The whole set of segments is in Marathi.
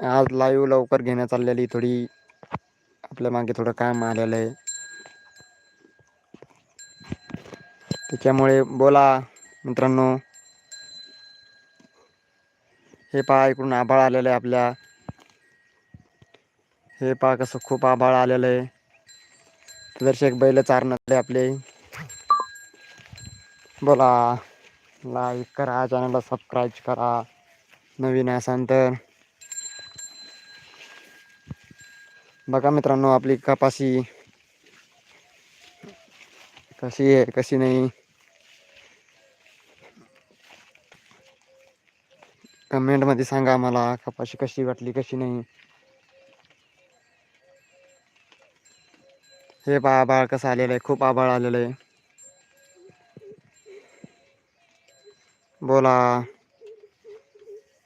आज लाईव्ह लवकर घेण्यात चाललेली थोडी आपल्या मागे थोडं काम आलेलं आहे. त्याच्यामुळे बोला मित्रांनो. हे पहा इकडून आभाळ आलेलं आहे आपल्या. हे पहा कसं खूप आभाळ आलेलं आहे. दर्शक बैल चारणारे आपले. बोला लाईक करा चॅनलला सबस्क्राईब करा. नवीन असाल तर. बघा मित्रांनो आपली कपाशी. कशी आहे कशी नाही? कमेंटमध्ये सांगा मला कपाशी कशी वाटली कशी नाही? हे बा आभाळ कसं आलेलं आहे खूप आभाळ आलेलं आहे. बोला.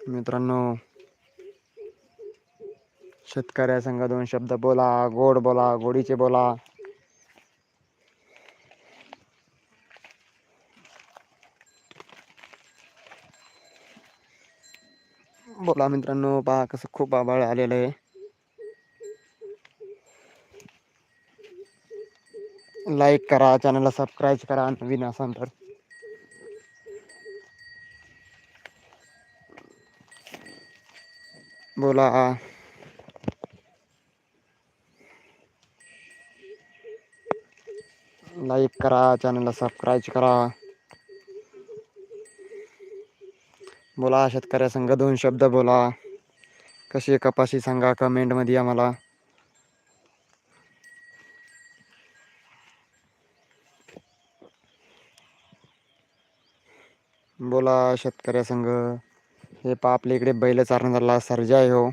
मित्रांनो शेतकऱ्या संघ दोन शब्द बोला गोड बोला गोडीचे बोला. बोला मित्रांनो पहा कसं खूप आभाळ आलेलं आहे. लाईक करा चॅनलला सबस्क्राईब करा नवीन असाल तर. बोला. लाईक करा चॅनलला सबस्क्राईब करा. बोला शेतकऱ्या संघ दोन शब्द बोला. कशी कपाशी सांगा कमेंटमध्ये आम्हाला. बोला शेतकऱ्या संघ. हे पा आपल्या इकडे बैल चारण झाला सर्जा आहे हो.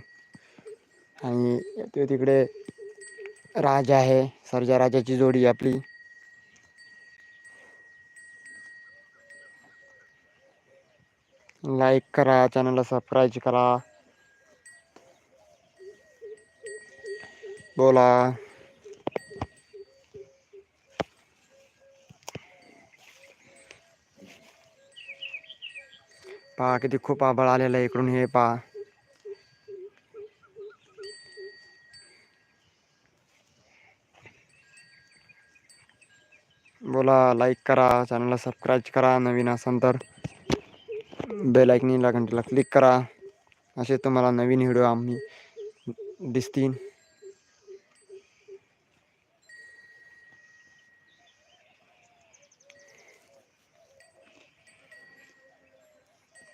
आणि ते तिकडे राजा आहे सर्जा राजाची जोडी आपली. लाईक करा चॅनलला सबस्क्राईब करा. बोला. पहा किती खूप आभाळ आलेलं आहे इकडून हे पहा. बोला लाईक करा चॅनलला सबस्क्राईब करा नवीन असाल तर. बेल आयकनीला घंटेला क्लिक करा. असे तुम्हाला नवीन व्हिडिओ आम्ही दिसतील.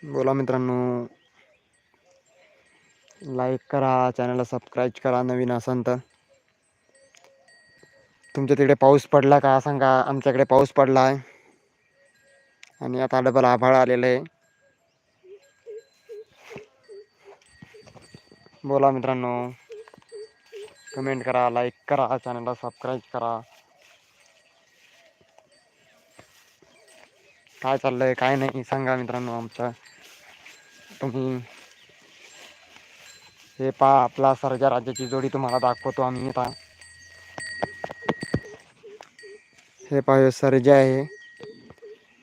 बोला मित्रांनो लाईक करा चॅनलला सबस्क्राईब करा नवीन असन तर. तुमच्या तिकडे पाऊस पडला का? सांगा आमच्याकडे पाऊस पडला आहे आणि आता डबल आभाळ आलेलं आहे. बोला मित्रांनो कमेंट करा लाईक करा चॅनलला सबस्क्राईब करा. काय चाललंय काय नाही सांगा मित्रांनो आमचं. तुम्ही हे पा आपला सर्जा राज्याची जोडी तुम्हाला दाखवतो आम्ही आता हे पहा हे सर्जा आहे.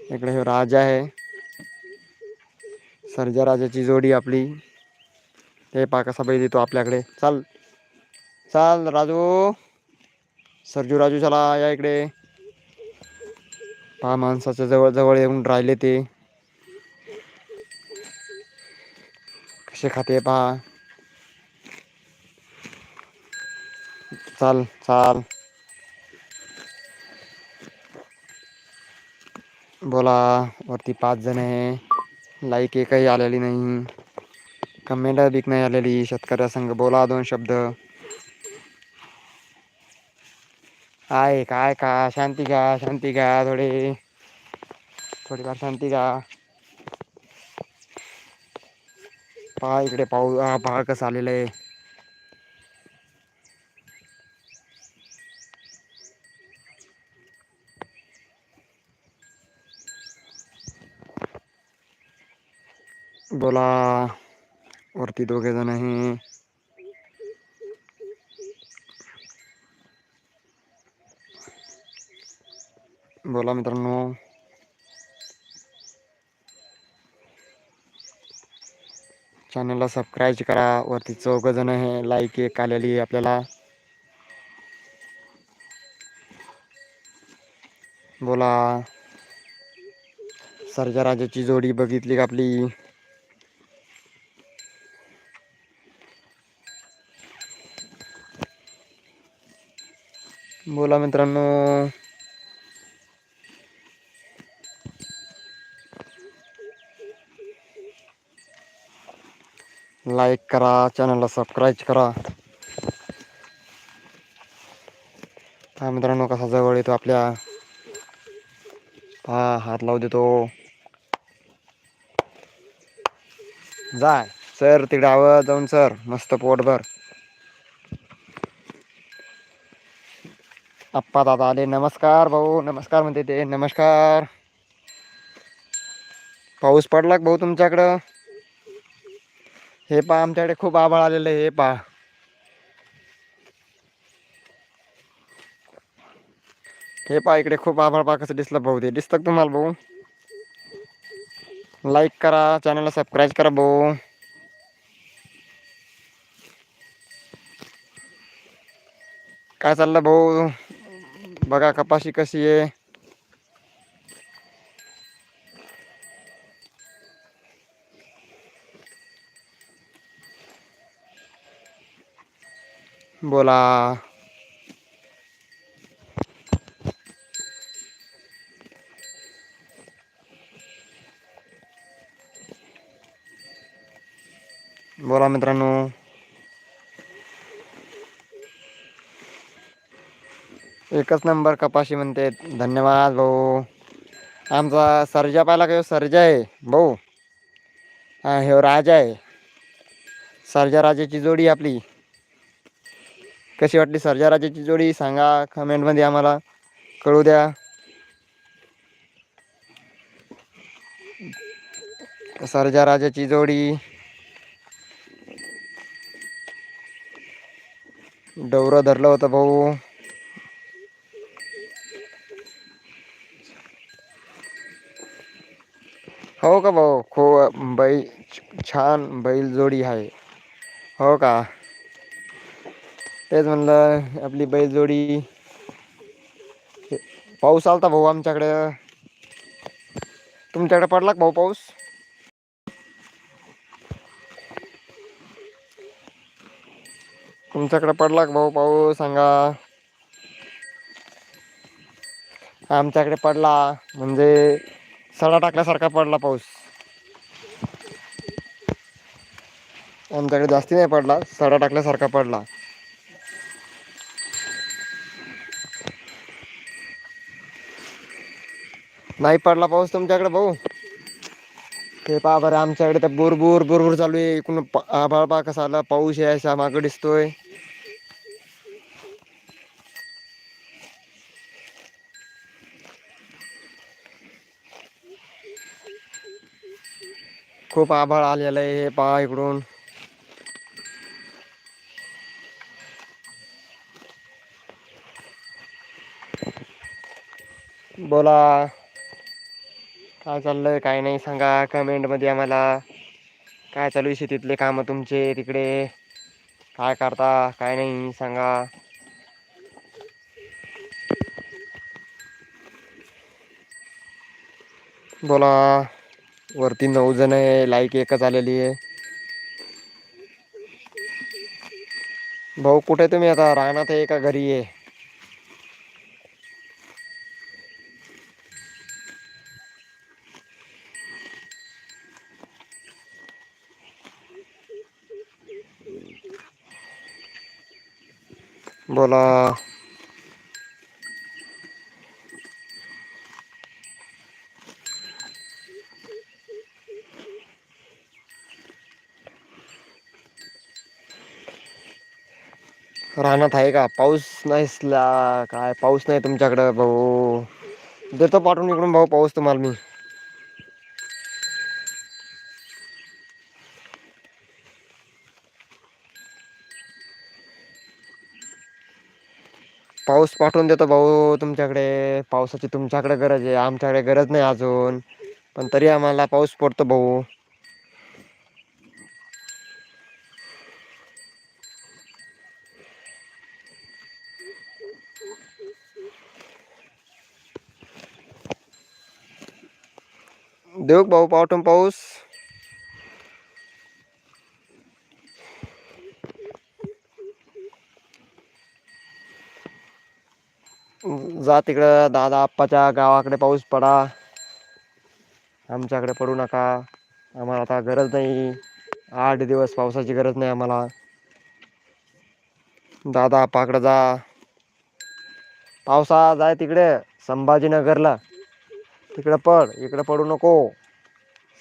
इकडे हे राजा आहे. सर्जा राजाची जोडी आपली. हे पा कसा बैल येतो आपल्याकडे. चाल. चाल राजू. सरजू राजू चला या इकडे. पहा माणसाच्या जवळ जवळ येऊन राहिले ते. कसे खाते पहा. चाल चाल. बोला वरती पाच जण आहे. लाईक एकही आलेली नाही. कमेंट बिक नाही आलेली. शेतकऱ्या संघ बोला दोन शब्द. आहे काय का? शांती का शांती का थोडी. थोडीफार शांती का पहा इकडे पाऊ पहा कसं आलेलं आहे. बोला. वरती दोघे जण आहे बोला मित्रांनो। चॅनलला सबस्क्राईब करा वरती चौघजण आहे लाईक एक आलेली आपल्याला. बोला. सर्जा राजाची जोडी बघितली का आपली? बोला मित्रांनो. लाईक करा चॅनलला सबस्क्राईब करा. हा मित्रांनो कसा जवळ येतो आपल्या? हा हात लावू देतो. जाय. सर तिकडे आवाज जाऊन सर. मस्त पोटभर आप्पा दादा आले. नमस्कार भाऊ. नमस्कार म्हणते ते. नमस्कार. पाऊस पडला का भाऊ तुमच्याकडं? हे पहा आमच्याकडे खूप आभाळ आलेलं आहे. हे पहा. हे पहा इकडे खूप आभाळ पहा कसं दिसलं भाऊ ते. दिसतं तुम्हाला भाऊ? लाईक करा चॅनलला सबस्क्राईब करा भाऊ. काय चाललं भाऊ? बघा कपाशी कशी आहे बोला बोला मित्रांनो एकच नंबर कपाशी म्हणते. धन्यवाद भाऊ. आमचा सर्जा पाहिला का? सर्जा आहे भाऊ. हा ह्यो राजा आहे. सर्जा राजाची जोडी आपली. कशी वाटली सर्जा राजाची जोडी? सांगा कमेंटमध्ये आम्हाला. कळू द्या. सर्जा राजाची जोडी. डवरं धरलं होतं भाऊ. हो का भाऊ? खो बैल छान बैल जोडी आहे. हो का? तेच म्हणलं आपली बैल जोडी. पाऊस आलता भाऊ आमच्याकडे. तुमच्याकडे पडला का भाऊ पाऊस? तुमच्याकडे पडला का भाऊ पाऊस? सांगा. आमच्याकडे पडला. म्हणजे सडा टाकल्यासारखा पडला पाऊस. आमच्याकडे जास्ती नाही पडला सडा टाकल्यासारखा पडला. नाही पडला पाऊस तुमच्याकडे भाऊ? ते पहा बरं आमच्याकडे तर बुरबुर बुरबुर चालू आहे. इकडून आभाळ पा कसा आला पाऊस यायचा मागं दिसतोय. खूप आभाळ आलेलं आहे हे पहा इकडून. बोला. काय चाललंय? काय नाही सांगा. कमेंटमध्ये आम्हाला. काय चालू आहे शेतीतले कामं तुमचे तिकडे? काय करता? काय नाही सांगा. बोला. वरती नऊ जण आहे लाईक एकच आलेली आहे. भाऊ कुठे तुम्ही आता? रानात आहे का घरी आहे? बोला. रानात आहे का? पाऊस नाहीसला काय? पाऊस नाही तुमच्याकडं भाऊ. देतो पाठवून इकडून भाऊ पाऊस तुम्हाला मी. पाऊस पाठवून देतो भाऊ तुमच्याकडे. पावसाची तुमच्याकडे गरज आहे. आमच्याकडे गरज नाही अजून. पण तरी आम्हाला पाऊस पडतो भाऊ. देऊ भाऊ पावटून पाऊस. जा तिकडं दादा आप्पाच्या गावाकडे पाऊस पडा. आमच्याकडे पडू नका. आम्हाला आता गरज नाही. आठ दिवस पावसाची गरज नाही आम्हाला. दादा आप्पाकडे जा. पावसा जाय तिकडे संभाजीनगरला. तिकडं पड इकडं पडू नको.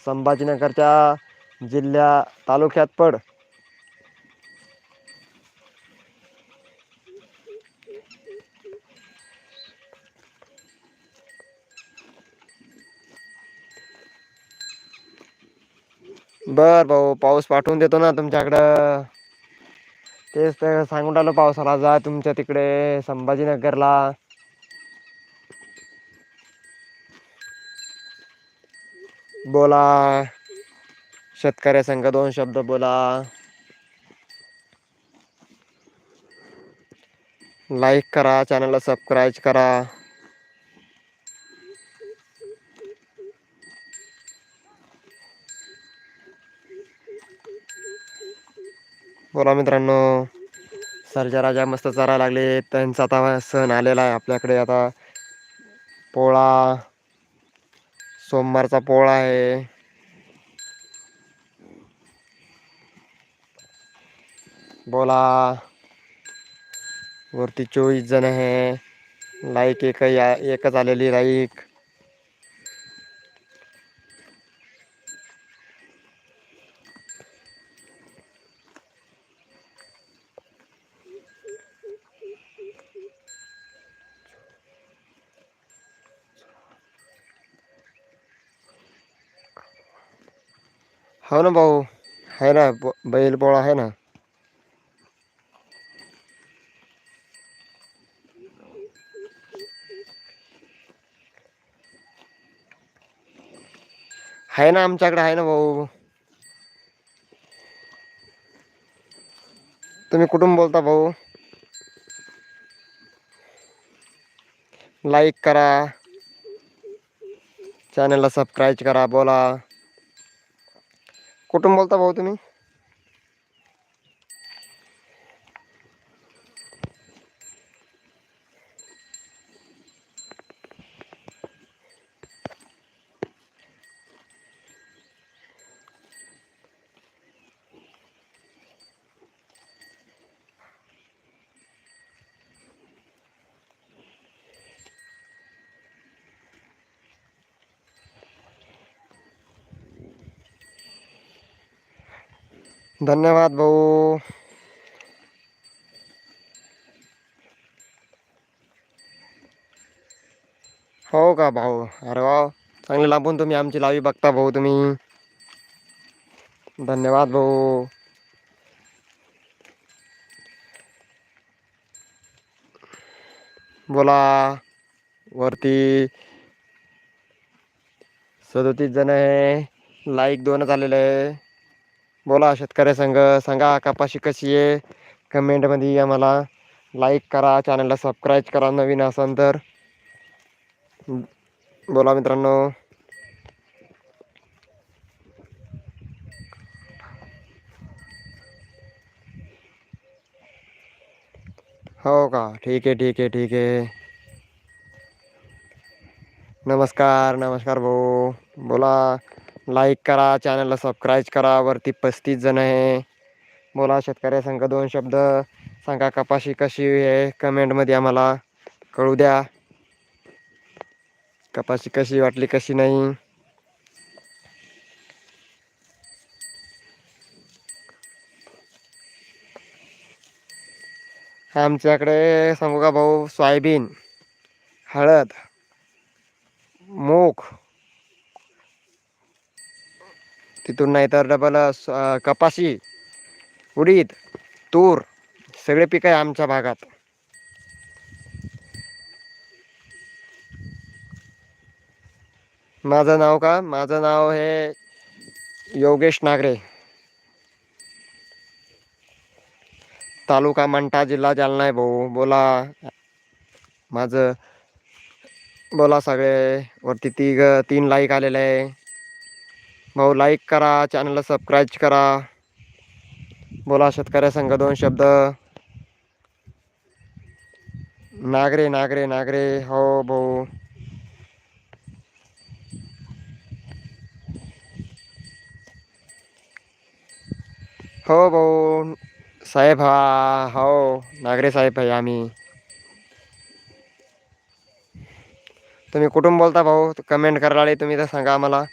संभाजीनगरच्या जिल्ह्या तालुक्यात पड. बर भाऊ पाऊस पाठवून देतो ना तुमच्याकडं. तेच तर सांगून राहिलो पावसाला जा तुमच्या तिकडे संभाजीनगरला. बोला. शेतकऱ्या संघ दोन शब्द बोला. लाईक करा चॅनलला सबस्क्राईब करा. बोला मित्रांनो सरजा राजा मस्त चरायला लागले त्यांचा आता सण आलेला आहे आपल्याकडे आता. पोळा. सोमवारचा पोळा आहे. बोला. वरती चोवीस जण आहे. लाईक एक या एकच आलेली लाईक हो ना भाऊ. आहे ना बैलपोळा बैल आहे ना. आहे ना आमच्याकडे आहे ना भाऊ. तुम्ही कुठून बोलता भाऊ? लाईक करा. चॅनलला सबस्क्राईब करा बोला. कुठून बोलता भाऊ तुम्ही? धन्यवाद भाऊ. हो का भाऊ? अरे वा. चांगले लांबून तुम्ही आमची लावी बघता भाऊ तुम्ही. धन्यवाद भाऊ. बोला. वरती सदोतीस जण आहे. लाईक दोनच आलेलं आहे. बोला शेतकऱ्या संघ, सांगा कपाशी कशी आहे? कमेंटमध्ये आम्हाला लाईक करा चॅनलला सबस्क्राईब करा, नवीन असाल तर. बोला मित्रांनो. हो का? ठीक आहे ठीक आहे ठीक आहे. नमस्कार नमस्कार भाऊ. बोला. लाईक करा चॅनलला सबस्क्राईब करा वरती पस्तीस जण आहे. बोला शेतकऱ्या संघ दोन शब्द. सांगा कपाशी कशी आहे कमेंटमध्ये आम्हाला कळू द्या. कपाशी कशी वाटली कशी नाही. आमच्याकडे सांगू का भाऊ? सोयाबीन हळद मूग तिथून नाही तर डबल कपाशी उडीद तूर सगळे पिक आहे आमच्या भागात. माझं नाव का? माझं नाव हे योगेश नागरे. तालुका मंठा जिल्हा जालना आहे भाऊ. बोला. माझं बोला सगळे. वरती तिघ तीन लाईक आलेले आहे. भाऊ लाईक करा चॅनलला सबस्क्राईब करा. बोला शेतकऱ्या संघ दोन शब्द. नागरे नागरे नागरे. हो भाऊ. हो भाऊ. साहेब हा हो. नागरे साहेब आहे आम्ही. तुम्ही कुठून बोलता भाऊ? कमेंट करायला तुम्ही तर सांगा आम्हाला.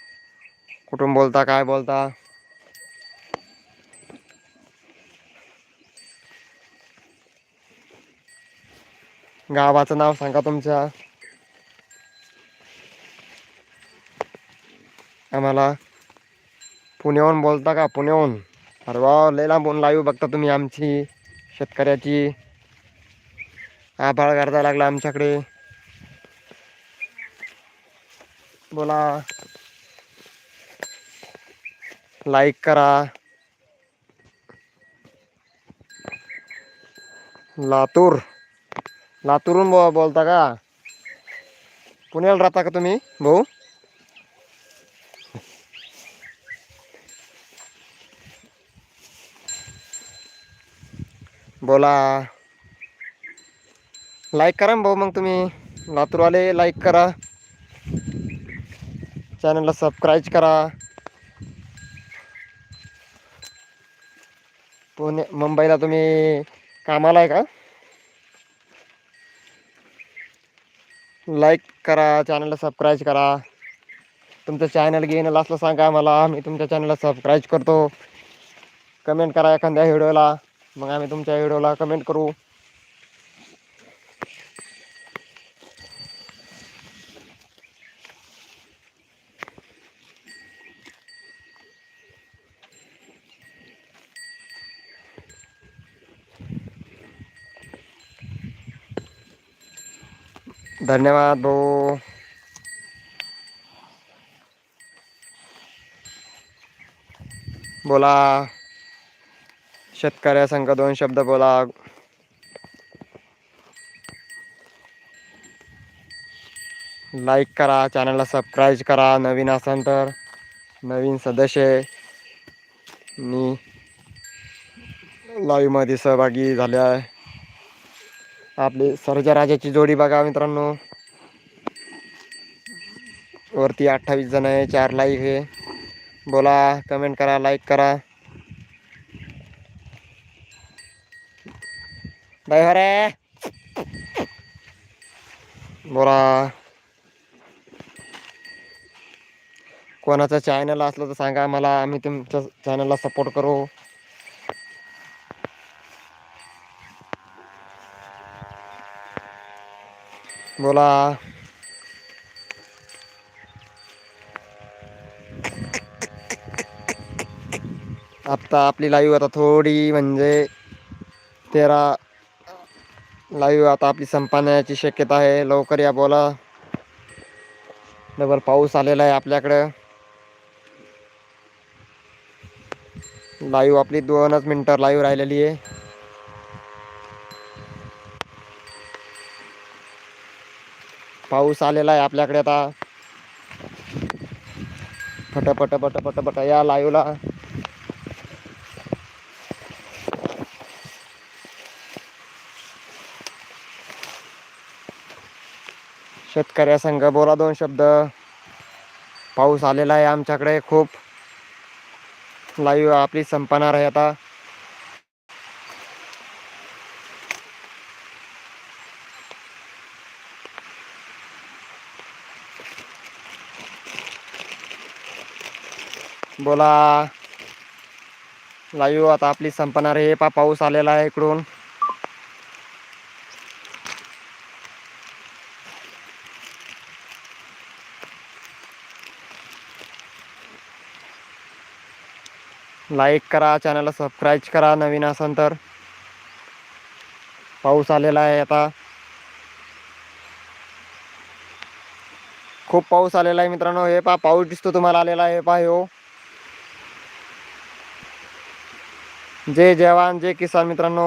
कुठून बोलता काय बोलता? गावाचं नाव सांगा तुमच्या. आम्हाला पुण्याहून बोलता का पुण्याहून? अरे वा लय लांबून लाईव्ह बघता तुम्ही आमची शेतकऱ्याची. आभाळ करता लागला आमच्याकडे. बोला. लाईक करा. लातूर. लातूरून बो बोलता का? पुण्याला राहता का तुम्ही भाऊ? बोला. लाईक करा ना भाऊ मग तुम्ही. लातूरवाले लाईक करा. चॅनलला सबस्क्राईब करा. पुणे मुंबईला तुम्ही कामाला आहे का? लाईक करा चॅनलला सबस्क्राईब करा. तुमचं चॅनल घेणं असलं सांगा मला मी तुमच्या चॅनलला सबस्क्राईब करतो. कमेंट करा एखाद्या व्हिडिओला मग आम्ही तुमच्या व्हिडिओला कमेंट करू. धन्यवाद भाऊ. बोला. शेतकऱ्या संघ दोन शब्द बोला. लाईक करा चॅनलला सबस्क्राईब करा. नवीन असाल तर नवीन सदस्य मी लाईव्हमध्ये सहभागी झाले आहे. आपली सरजा राजाची जोडी बघा मित्रांनो. वरती अठ्ठावीस जण आहे चार लाईक आहे. बोला कमेंट करा लाईक करा. बाय हरे! बोला. कोणाचं चॅनल असलं तर सांगा मला आम्ही तुमच्या चॅनलला सपोर्ट करू. बोला. आता आपली लाईव्ह आता थोडी म्हणजे तेरा लाईव्ह आता आपली संपण्याची शक्यता आहे. लवकर या बोला. डबल पाऊस आलेला आहे आपल्याकडं. लाईव्ह आपली दोनच मिनटं लाईव्ह राहिलेली आहे. पाऊस आलेला आहे आपल्याकडे आता. पट पट पट पट पट या लाईव्हला शेतकऱ्या संघ बोला दोन शब्द. पाऊस आलेला आहे आमच्याकडे खूप. लाईव्ह आपली संपणार आहे आता. बोला. लाईव्ह आता आपली संपणार आहे. पा पाऊस आलेला आहे इकडून. लाईक करा चॅनलला सबस्क्राईब करा नवीन असेल तर. पाऊस आलेला आहे आता. खूप पाऊस आलेला आहे मित्रांनो. हे पा पाऊस दिसतो तुम्हाला आलेला आहे. पा हो जय जवान जय किसान मित्रांनो.